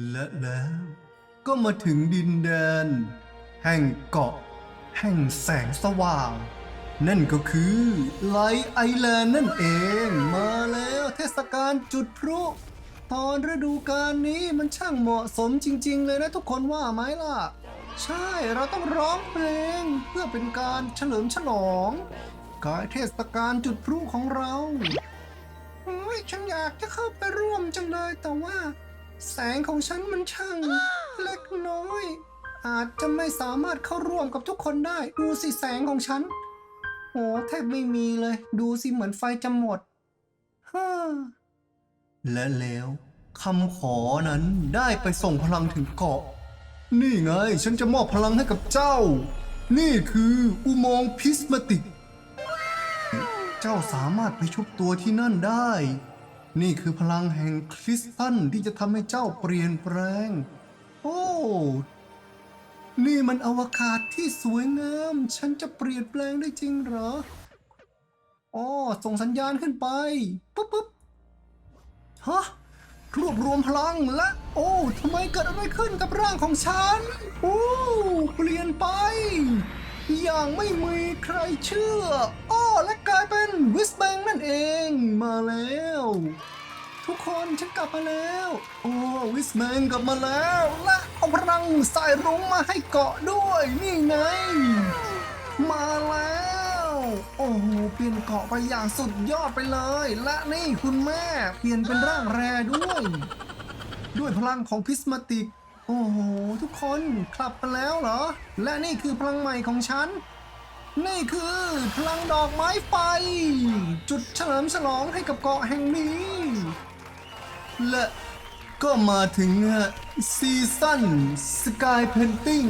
และแล้วก็มาถึงดินแดน แห่งเกาะ แห่งแสงสว่าง นั่นก็คือไลท์ไอแลนด์นั่นเอง มาแล้วเทศกาลจุดพลุตอนฤดูกาลนี้มันช่างเหมาะสมจริง ๆ เลยนะทุกคนว่าไหมล่ะ ใช่เราต้องร้องเพลงเพื่อเป็นการเฉลิมฉลองการเทศกาลจุดพลุของเราโอ้ยฉันอยากจะเข้าไปร่วมจังเลยแต่ว่า แสงของฉันมันช่างเล็กน้อย อาจจะไม่สามารถเข้าร่วมกับทุกคนได้ ดูสิแสงของฉันโอ้แทบไม่มีเลย ดูสิเหมือนไฟจะหมดฮ่าและแล้วคำขอนั้นได้ไปส่งพลังถึงเกาะ นี่ไง ฉันจะมอบพลังให้กับเจ้า นี่คืออุโมงค์พิสมาติก เจ้าสามารถไปชุบตัวที่นั่นได้ นี่คือพลังแห่งคริสตัลที่จะทำให้เจ้าเปลี่ยนแปลง โอ้ นี่มันอวกาศที่สวยงาม ฉันจะเปลี่ยนแปลงได้จริงเหรออ๋อส่งสัญญาณขึ้นไป ปุ๊บปุ๊บฮะรวบรวมพลังและ โอ้ทำไมเกิดอะไรขึ้นกับร่างของฉัน โอ้ เปลี่ยนไป อย่างไม่มีใครเชื่อ อ้อและกลายเป็นวิสแบงนั่นเองมาแล้ว ทุกคนฉันกลับมาแล้ว โอ้วิสแมนกลับมาแล้ว และเอาพลังสายรุ้งมาให้เกาะด้วยนี่ไง มาแล้ว โอ้โหเปลี่ยนเกาะไปอย่างสุดยอดไปเลย และนี่คุณแม่เปลี่ยนเป็นร่างแรด้วย ด้วยพลังของพิสมาติก โอ้โห ทุกคนกลับมาแล้วเหรอ และนี่คือพลังใหม่ของฉัน นี่คือพลังดอกไม้ไฟ จุดเฉลิมฉลองให้กับเกาะแห่งนี้ และก็มาถึงซีซั่นสกายเพนติ้ง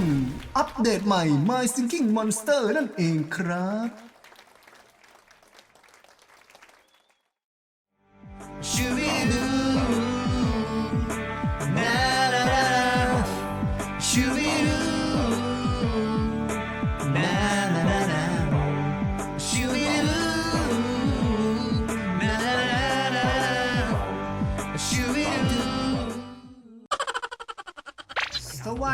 อัปเดตใหม่ My Sinking Monster นั่นเองครับชูบิ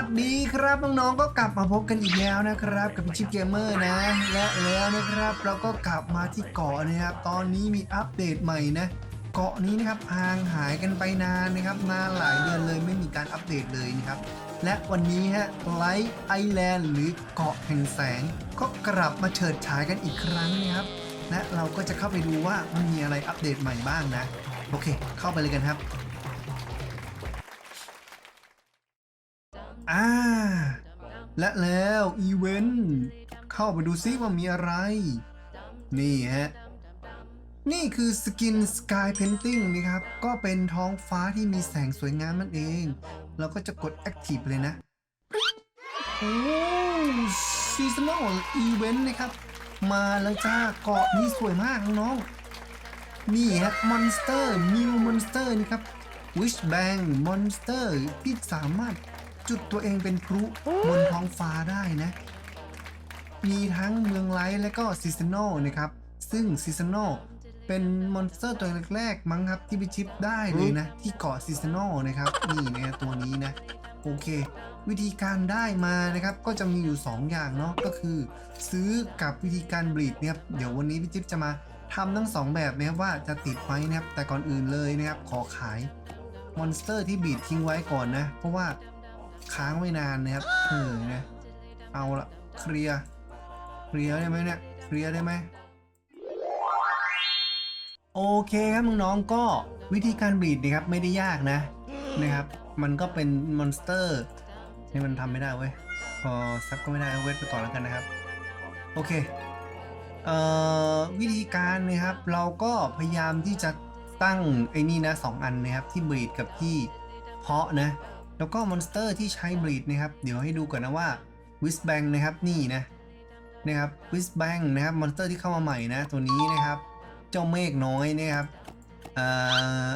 วัสดีครับน้องๆก็กลับมาพบกันอีกแล้วนะครับ กับพิชิปเกมเมอร์นะ และแล้วนะครับเราก็กลับมาที่เกาะนะครับ ตอนนี้มีอัปเดตใหม่นะ เกาะนี้นะครับห่างหายกันไปนานนะครับนานหลายเดือนเลยไม่มีการอัปเดตเลยนะครับ และวันนี้ฮะไลท์ไอแลนด์หรือเกาะแห่งแสง ก็กลับมาเฉิดฉายกันอีกครั้งนะครับและเราก็จะเข้าไปดูว่ามันมีอะไรอัปเดตใหม่บ้างนะ โอเค เข้าไปเลยกันครับ อ่า และแล้วอีเวนต์เข้าไปดูซิว่ามีอะไร นี่ฮะ นี่คือสกินสกายเพนติ้งนะครับ ก็เป็นท้องฟ้าที่มีแสงสวยงามนั่นเอง เราก็จะกด Active เลยนะ โอ้ซีซันอลอีเวนต์นะครับ มาแล้วจ้าเกาะนี้สวยมากน้องๆนี่ฮะมอนสเตอร์นิวมอนสเตอร์นี่ครับวิชแบงมอนสเตอร์ที่สามารถ จุดตัวเองเป็นพลุบนท้องฟ้าได้นะ มีทั้งเมืองไลท์และก็ซีซันอลนะครับ ซึ่งซีซันอลเป็นมอนสเตอร์ตัวแรกๆมั้งครับที่ไปชิปได้เลยนะ ที่เกาะซีซันอลนะครับ นี่นะตัวนี้นะ โอเค วิธีการได้มานะครับ ก็จะมีอยู่ 2 อย่างเนาะก็คือ ซื้อกับวิธีการบลีดเนี่ยครับเดี๋ยววันนี้พี่จิ๊บจะมาทำทั้ง 2 แบบนะครับว่าจะติดไหมนะครับแต่ก่อนอื่นเลยนะครับขอขายมอนสเตอร์ที่บีดทิ้งไว้ก่อนนะ เพราะว่า ค้างไว้นานนะครับเออนะเอาละเคลียร์เคลียร์ได้ไหมเนี่ยเคลียร์ได้ไหมโอเคครับน้องๆก็วิธีการบีดนะครับไม่ได้ยากนะนะครับ มันก็เป็นมอนสเตอร์นี่มันทำไม่ได้เว้ยพอซับก็ไม่ได้เอาเวทไปก่อนแล้วกันนะครับ โอเคเอ่อวิธีการนะครับ เราก็พยายามที่จะตั้งไอ้นี่นะสองอันนะครับที่บีดกับที่เพาะนะ แล้วก็มอนสเตอร์ที่ใช้บลีดนะครับ เดี๋ยวให้ดูก่อนนะว่าวิสแบงนะครับนี่นะนะครับวิสแบงนะครับมอนสเตอร์ที่เข้ามาใหม่นะตัวนี้นะครับ เจ้าเมฆน้อยนะครับเอ่อ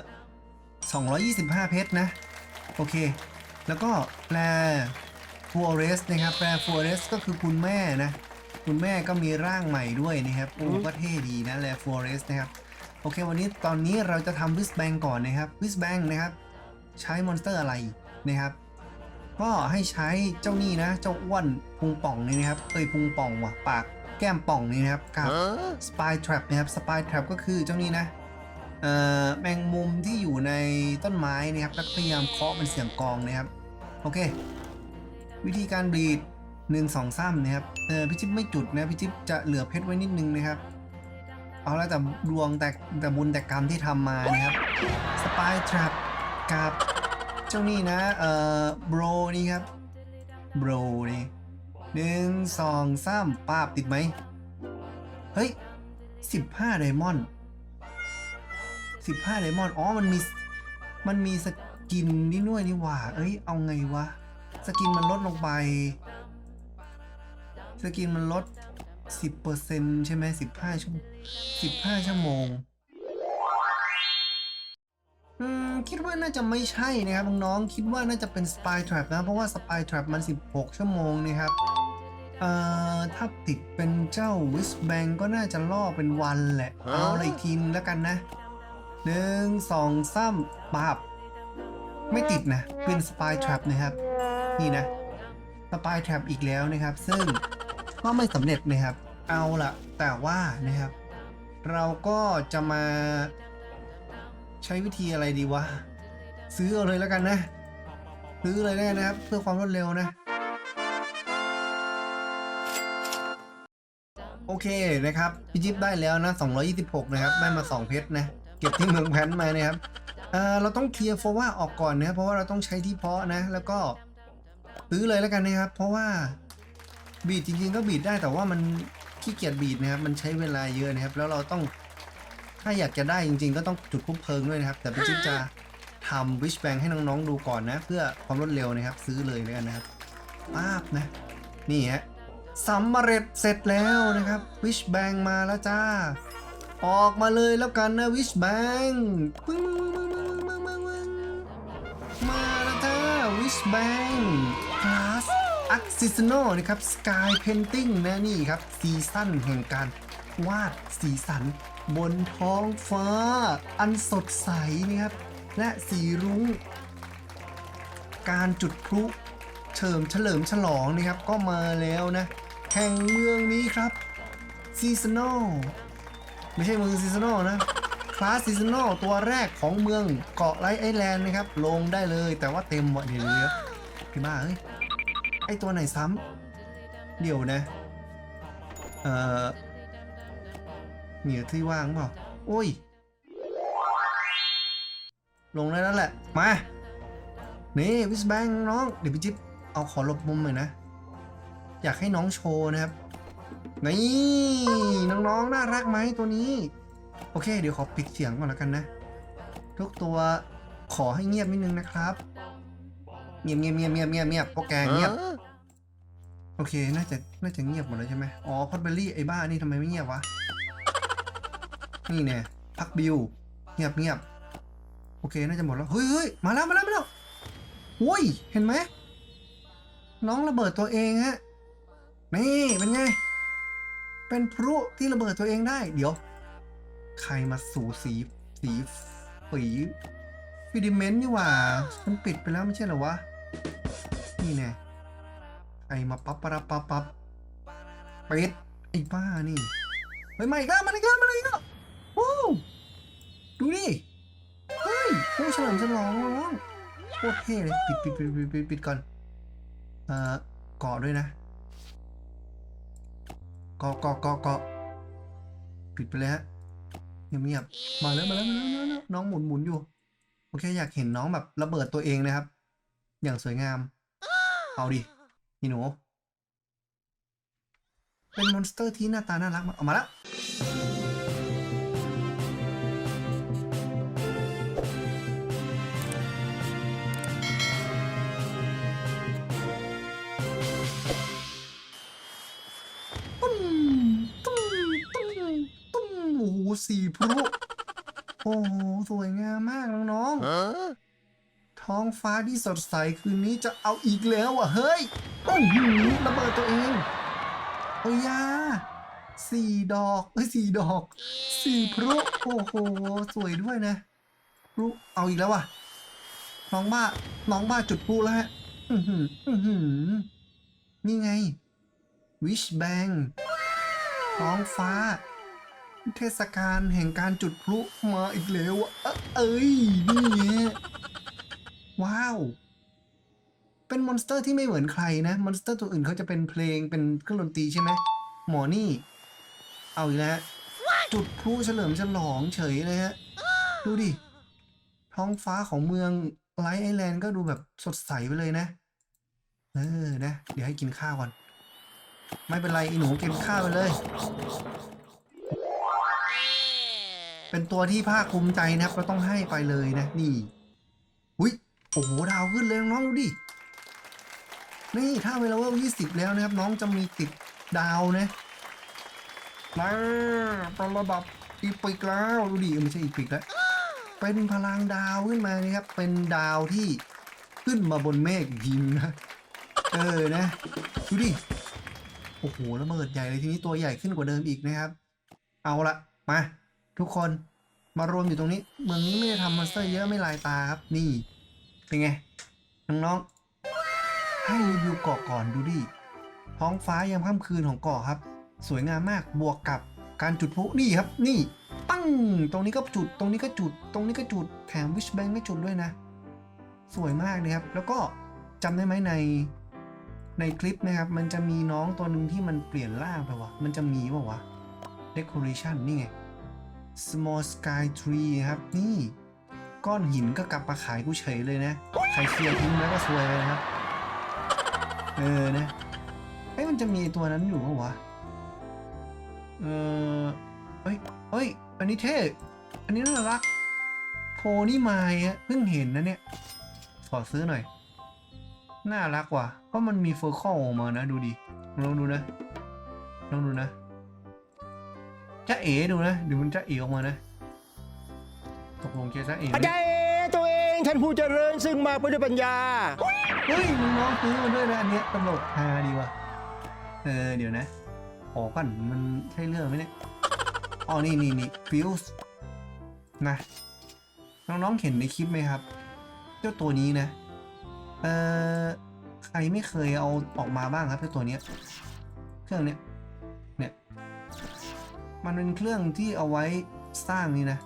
225 เพชรนะ โอเค แล้วก็แปลฟัวเรสนะครับแปลฟัวเรสก็คือคุณแม่นะ คุณแม่ก็มีร่างใหม่ด้วยนะครับโอ้ก็เท่ดีนะแลฟัวเรสนะครับโอเค วันนี้ตอนนี้เราจะทำวิสแบงก่อนนะครับวิสแบงนะครับ ใช้มอนสเตอร์อะไร นะครับ ก็ให้ใช้เจ้านี่นะ เจ้าอ้วนพุงป่องนี่นะครับเอ้ยพุงป่องว่ะปากแก้มป่องนี่นะครับกับ Spy Trap นะครับ Spy Trap ก็คือเจ้านี่นะเอ่อแมงมุมที่อยู่ในต้นไม้นะครับแล้วก็พยายามเคาะเป็นเสียงกลองนะครับ โอเค วิธีการบลีดหนึ่งสองสามนะครับเออพี่จิ๊บไม่จุดนะพี่จิ๊บจะเหลือเพชรไว้นิดนึงนะครับ เอาแล้วแต่ดวงแต่แต่บุญแต่กรรมที่ทำมานะครับสปายทรัพกับ เจ้านี่นะ เอ่อ โบรนี่ครับ โบรนี่หนึ่งสองสามป้าบติดไหม เฮ้ยสิบห้าไดมอนด์สิบห้าไดมอนด์อ๋อ มันมี มันมีสกินนี่ด้วยนี่หว่า เอ้ย เอาไงวะ สกินมันลดลงไป สกินมันลด 10%ใช่ไหม15 ชั่วโมง15 ชั่วโมง อืมคิดว่าน่าจะไม่ใช่นะครับน้องๆคิดว่าน่าจะเป็น Spy Trap นะเพราะว่า Spy Trap มัน 16 ชั่วโมงนะครับเอ่อถ้าติดเป็นเจ้า w i s b a n k ก็น่าจะล่อเป็นวันแหละ เอาอะไรอีกทีนึงแล้วกันนะหนึ่งสองสามปาบ ไม่ติดนะ เป็น Spy Trap นะครับ นี่นะ Spy Trap อีกแล้วนะครับ ซึ่งก็ไม่สำเร็จนะครับ เอาละแต่ว่านะครับ เราก็จะมา ใช้วิธีอะไรดีวะ ซื้อเอาเลยแล้วกันนะ ซื้อเลยแล้วกันนะครับ เพื่อความรวดเร็วนะ โอเคนะครับพี่จิ๊บได้แล้วนะ 226 นะครับ ได้มา 2 เพชรนะ เก็บที่เมืองแพนมานะครับเอ่อเราต้องเคลียร์โฟว่าออกก่อนนะครับเพราะว่าเราต้องใช้ที่เพาะนะ แล้วก็ซื้อเลยแล้วกันนะครับ เพราะว่าบีดจริงๆก็บีดได้แต่ว่ามันขี้เกียจบีดนะครับ มันใช้เวลาเยอะนะครับ แล้วเราต้อง ถ้าอยากจะได้จริงๆ ก็ต้องจุดคุกเพลิงด้วยนะครับ แต่พี่จิ๊บจะทำวิชแบงให้น้องๆดูก่อนนะ เพื่อความรวดเร็วนะครับ ซื้อเลยแล้วกันนะครับป้าบนะ นี่ฮะสำเร็จเสร็จแล้วนะครับวิชแบงมาแล้วจ้า ออกมาเลยแล้วกันนะวิชแบงปึ้งมึงมึงมึงมึงมึงมาแล้วจ้าวิชแบงคลาสอักซิสโนนะครับสกายเพนติ้งนะนี่ครับซีซั่นแห่งการวาดสีสัน บนท้องฟ้า อันสดใสนะครับ และสีรุ้ง การจุดพลุเฉิมเฉลิมฉลองนะครับก็มาแล้วนะ แห่งเมืองนี้ครับซีซันอลไม่ใช่เมืองซีซันอลนะคลาสซีซันอลตัวแรกของเมืองเกาะไลท์ไอแลนด์นะครับ ลงได้เลยแต่ว่าเต็มหมดเดี๋ยวเดี๋ยวพี่บ้าเอ้ยไอตัวไหนซ้ำเดี๋ยวนะ เอ่อ เหนียวที่ว่างเปล่าโอ้ย ลงได้แล้วแหละ มา นี่วิสแบงน้อง เดี๋ยวพี่จิ๊บเอาขอหลบมุมหน่อยนะ อยากให้น้องโชว์นะครับ นี่ น้องๆ น่ารักไหมตัวนี้ โอเค เดี๋ยวขอปิดเสียงก่อนแล้วกันนะ ทุกตัวขอให้เงียบนิดนึงนะครับ เงียบเงียบเงียบเงียบเงียบเงียบพวกแกเงียบ โอเค น่าจะ น่าจะเงียบหมดแล้วใช่ไหมอ๋อ พอดเบลลี่ไอ้บ้านี่ทำไมไม่เงียบวะ นี่แน่พักบิวเงียบเงียบโอเคน่าจะหมดแล้วเฮ้ยเฮ้ยมาแล้วมาแล้วมาแล้วโอ้ยเห็นไหมน้องระเบิดตัวเองฮะนี่เป็นไง เป็นพลุที่ระเบิดตัวเองได้ เดี๋ยว ใครมาสูสีสีฝีฟิดิเมนต์นี่หว่ามันปิดไปแล้วไม่ใช่เหรอวะ นี่แน่ใครมาปั๊บปับปั๊บปั๊บปิดไอ้บ้านี่เฮ้ยมาอีกแล้วมาอีกแล้วมาอีกแล้ว ดูดิ เฮ้ยเฮ้เฉลิมฉลองน้องโคตรเท่เลย ปิดปิดปิดปิดปิดปิดก่อน เอ่อเกาะด้วยนะเกาะเกาะเกาะเกาะปิดไปเลยฮะเงียบเงียบมาแล้วมาแล้วมาแล้วมาแล้วน้องหมุนหมุนอยู่ โอเค อยากเห็นน้องแบบระเบิดตัวเองนะครับ อย่างสวยงาม เอาดินี่หนูเป็นมอนสเตอร์ที่หน้าตาน่ารักมากเอามาแล้ว สีพลุโอ้โห สวยงามมากน้องๆท้องฟ้าที่สดใสคืนนี้จะเอาอีกแล้วอะ เฮ้ย โอ้โหระเบิดตัวเองโอ้ยยาสี่ดอกเอ้ยสี่ดอกสี่พลุโอ้โห สวยด้วยนะพลุเอาอีกแล้วว่ะ น้องบ้า น้องบ้าจุดพลุแล้วฮะอื้อหืออื้อหือนี่ไงวิชแบงท้องฟ้า เทศกาลแห่งการจุดพลุมาอีกแล้วอะเอ้อเอ้ย นี่ไงว้าว เป็นมอนสเตอร์ที่ไม่เหมือนใครนะ มอนสเตอร์ตัวอื่นเขาจะเป็นเพลงเป็นเครื่องดนตรีใช่ไหมหมอนี่ เอาอีกแล้ว จุดพลุเฉลิมฉลองเฉยเลยฮะ ดูดิ ท้องฟ้าของเมืองไลท์ไอแลนด์ก็ดูแบบสดใสไปเลยนะ เออนะ เดี๋ยวให้กินข้าวก่อน ไม่เป็นไรอีหนูกินข้าวไปเลย เป็นตัวที่ภาคภูมิใจนะครับเราต้องให้ไปเลยนะนี่อุ้ยโอ้โหดาวขึ้นเลยน้องดูดินี่ถ้าเวลาว่า20แล้วนะครับน้องจะมีติดดาวนะมาเป็นระดับอีปิกแล้วดูดิไม่ใช่อีปิกแล้วเป็นพลังดาวขึ้นมานะครับ เป็นดาวที่ขึ้นมาบนเมฆอีกทีนึงนะเออนะดูดิโอ้โหระเบิดใหญ่เลยทีนี้ตัวใหญ่ขึ้นกว่าเดิมอีกนะครับ เอาละมา ทุกคนมารวมอยู่ตรงนี้ เมืองนี้ไม่ได้ทำมอนสเตอร์เยอะไม่ลายตาครับ นี่ เป็นไง น้องๆ ให้รีวิวเกาะก่อนดูดิ ท้องฟ้ายามค่ำคืนของเกาะครับ สวยงามมากบวกกับการจุดพลุนี่ครับ นี่ ปั้ง ตรงนี้ก็จุด ตรงนี้ก็จุด ตรงนี้ก็จุด แถมวิชแบงก็จุดด้วยนะ สวยมากนะครับ แล้วก็จำได้ไหมในในคลิปนะครับ มันจะมีน้องตัวหนึ่งที่มันเปลี่ยนร่างไปวะ มันจะมีป่าวะ decoration นี่ไง small sky tree ครับ นี่ก้อนหินก็กลับมาขายกูเฉยเลยนะ ใครเคลียร์ทิ้งแล้วก็ซวยเลยนะครับ เออนะเอ้มันจะมีตัวนั้นอยู่ป่าวะ เออเอ้ยเอ้ย อันนี้เท่ อันนี้น่ารัก โพนี่ไม้อะเพิ่งเห็นนะเนี่ย ขอซื้อหน่อย น่ารักว่ะ เพราะมันมีเฟอร์คอลออกมานะ ดูดิ ลองดูนะ ลองดูนะ จะเอ๋ดูนะเดี๋ยวมันจะเอ๋ออกมานะตกลงจะจะเอ๋ไหมอาจารย์ตัวเองท่านผู้เจริญซึ่งมากไปด้วยปัญญา เฮ้ยมึงน้องซื้อมาด้วยนะอันเนี้ยตลกฮาดีว่ะเออเดี๋ยวนะขอก่อนมันใช่เรื่องไหมเนี่ยอ๋อนี่นี่นี่ฟิวส์นะน้องๆเห็นในคลิปไหมครับ เจ้าตัวนี้นะ เออใครไม่เคยเอาออกมาบ้างครับเจ้าตัวเนี้ยเครื่องเนี้ยเนี่ย มันเป็นเครื่องที่เอาไว้สร้างนี่นะ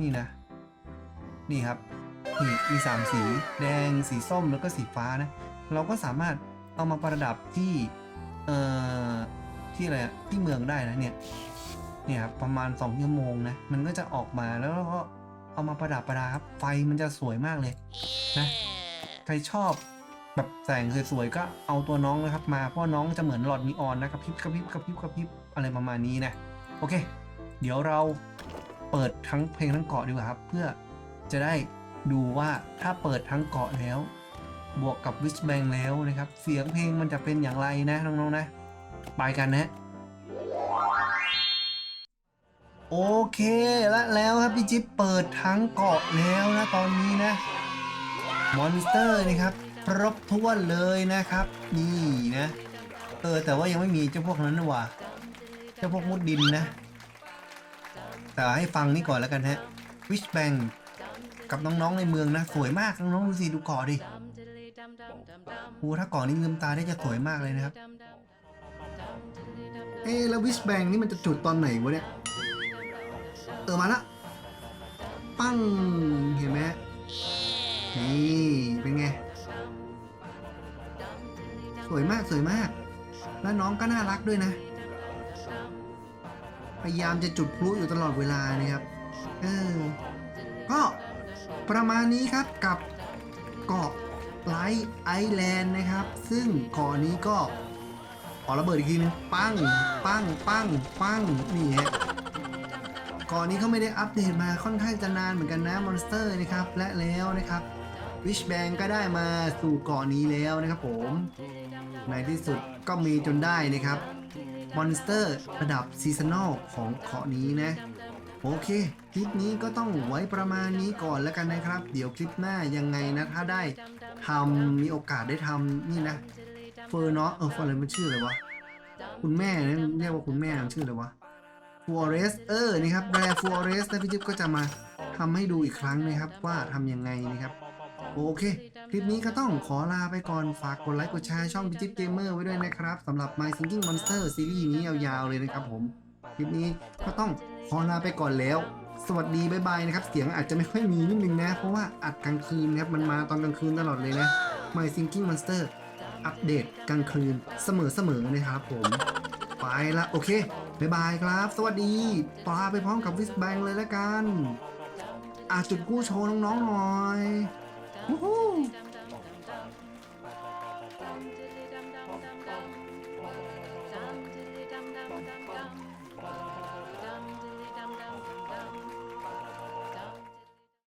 นี่นะ นี่ครับ นี่มีสามสี แดง สีส้ม แล้วก็สีฟ้านะ เราก็สามารถเอามาประดับที่ เอ่อ ที่อะไรที่เมืองได้นะเนี่ย เนี่ยครับประมาณ2ชั่วโมงนะ มันก็จะออกมาแล้วก็เอามาประดับประดาครับ ไฟมันจะสวยมากเลยนะ ใครชอบแบบแสงสวยๆก็เอาตัวน้องนะครับมา เพราะน้องจะเหมือนหลอดนีออนนะกระพริบกระพริบกระพริบกระพริบ อะไรประมาณนี้นะ โอเค เดี๋ยวเราเปิดทั้งเพลงทั้งเกาะดีกว่าครับ เพื่อจะได้ดูว่าถ้าเปิดทั้งเกาะแล้ว บวกกับวิชแบงแล้วนะครับ เสียงเพลงมันจะเป็นอย่างไรนะน้องๆนะ ไปกันนะโอเคและแล้วครับพี่จิ๊บเปิดทั้งเกาะแล้วนะตอนนี้นะมอนสเตอร์นะครับครบถ้วนเลยนะครับ นี่นะ เออแต่ว่ายังไม่มีเจ้าพวกนั้นนะว่ะ เจ้าพวกมุดดินนะ แต่ให้ฟังนี่ก่อนแล้วกันฮะวิชแบงกับน้องๆในเมืองนะ สวยมากน้องๆดูสิดูเกาะดิโอ้ถ้าเกาะนี้ลืมตาได้จะสวยมากเลยนะครับ เอ๊แล้ววิชแบงนี่มันจะจุดตอนไหนวะเนี่ย เออมาละปั้งเห็นไหมนี่เป็นไง สวยมากสวยมาก แล้วน้องก็น่ารักด้วยนะ พยายามจะจุดพลุอยู่ตลอดเวลานะครับเออก็ประมาณนี้ครับกับเกาะไลท์ไอแลนด์นะครับ ซึ่งเกาะนี้ก็ขอระเบิดอีกทีนึงปั้ง ปั้ง ปั้ง ปั้ง นี่ฮะก่อนนี้เขาไม่ได้อัปเดตมาค่อนข้างจะนานเหมือนกันนะมอนสเตอร์นะครับ และแล้วนะครับวิชแบงก็ได้มาสู่เกาะนี้แล้วนะครับผม ในที่สุดก็มีจนได้นะครับ มอนสเตอร์ระดับซีซันอลของเกาะนี้นะ โอเค คลิปนี้ก็ต้องไว้ประมาณนี้ก่อนแล้วกันนะครับ เดี๋ยวคลิปหน้ายังไงนะ ถ้าได้ทำมีโอกาสได้ทำนี่นะ เฟอร์เนาะเออฟอร์อะไรมันชื่ออะไรวะ คุณแม่นะเรียกว่าคุณแม่มันชื่ออะไรวะฟ o เรสเออนี่ครับแบรฟ o เรสนะพี่จิ๊บก็จะมาทำให้ดูอีกครั้งนะครับว่าทำยังไงนะครับ โอเค คลิปนี้ก็ต้องขอลาไปก่อนฝากกดไลค์กดแชร์ช่อง Digit Gamer ไว้ด้วยนะครับสำหรับ My Thinking Monster ซีรีส์นี้ยาวๆเลยนะครับผม คลิปนี้ก็ต้องขอลาไปก่อนแล้ว สวัสดีบายบายนะครับ เสียงอาจจะไม่ค่อยมีนิดนึงนะ เพราะว่าอัดกลางคืนนะครับ มันมาตอนกลางคืนตลอดเลยนะ My Thinking Monster อัปเดตกลางคืนเสมอๆนะครับผม ไปละโอเคบายบายครับ สวัสดีปลาไปพร้อมกับวิสแบงเลยแล้วกันอาจุดกู้โชว์น้องๆหน่อย วู้ฮู้